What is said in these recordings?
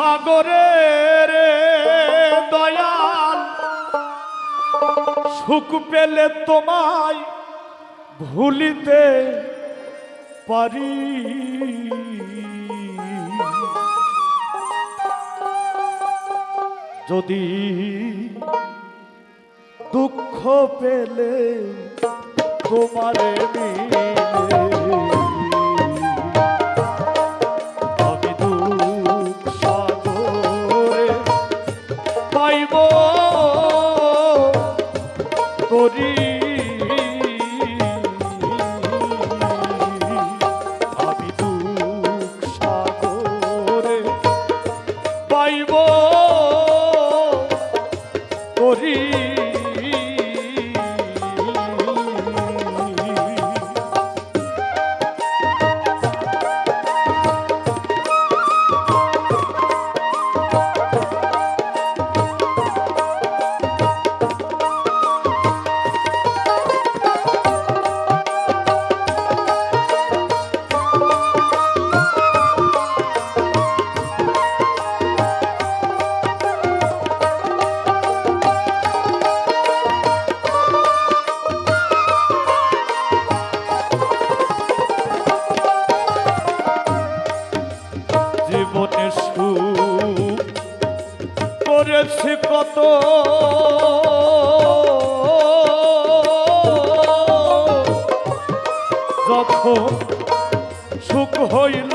সাগরে রে দয়াল। সুখ পেলে তোমায় ভুলিতে পারি। যদি দুঃখ পেলে তোমারে মিল পাইব। করি জীবনে সু করেছি কত। যখন সুখ হইল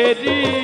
rede.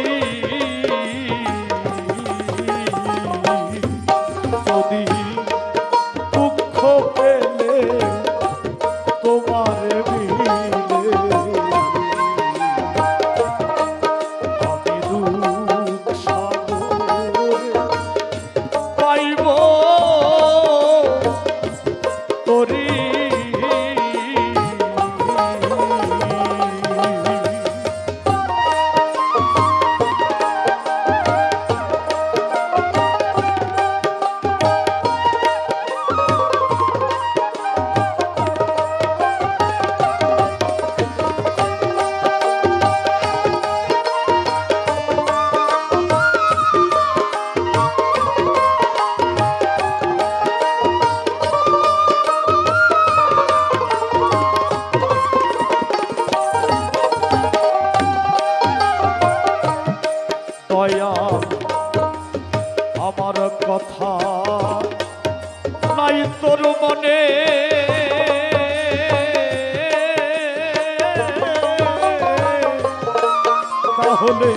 কথা নাই তোর মনে। তাহলে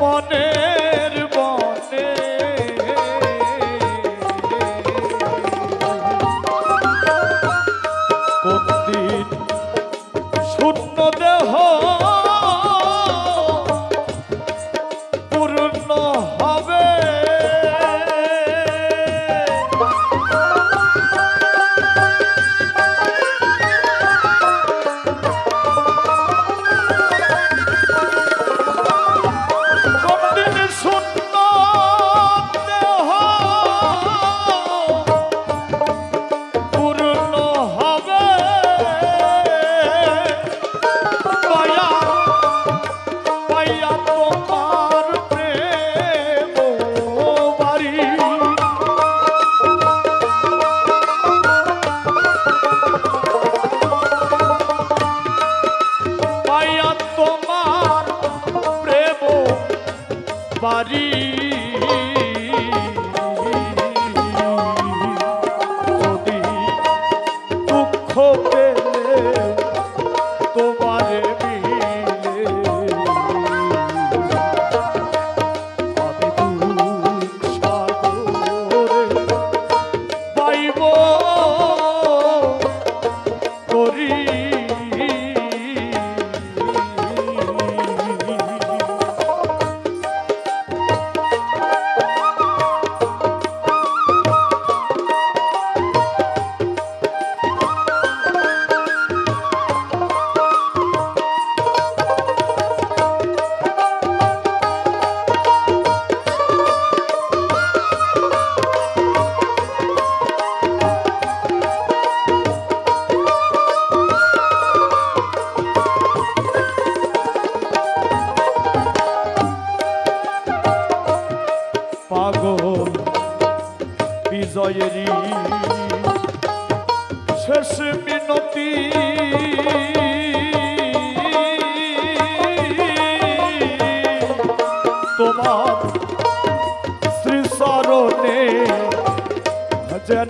মনে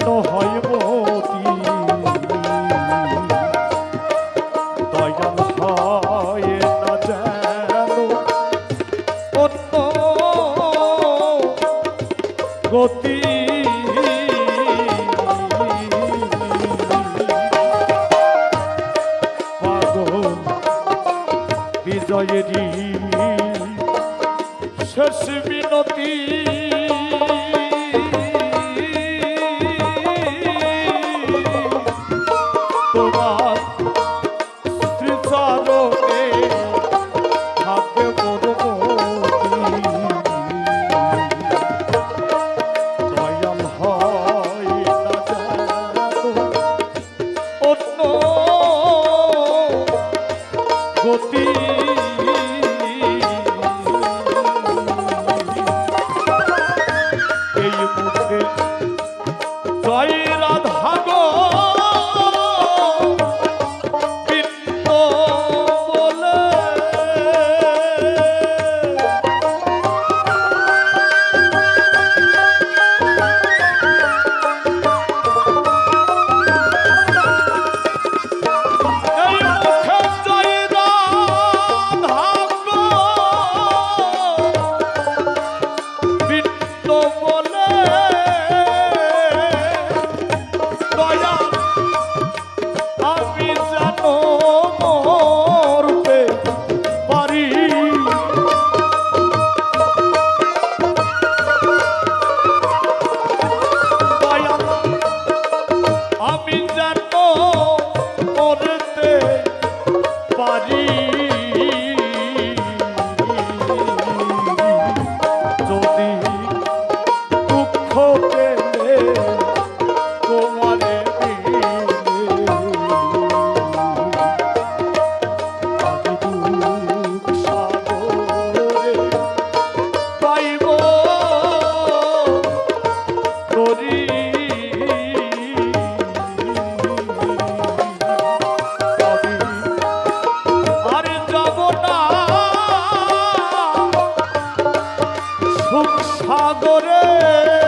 কেন হয় মতি। দয়াল হয় না যেন অন্য গতি। পাগল বিজয়েরই ਓਏ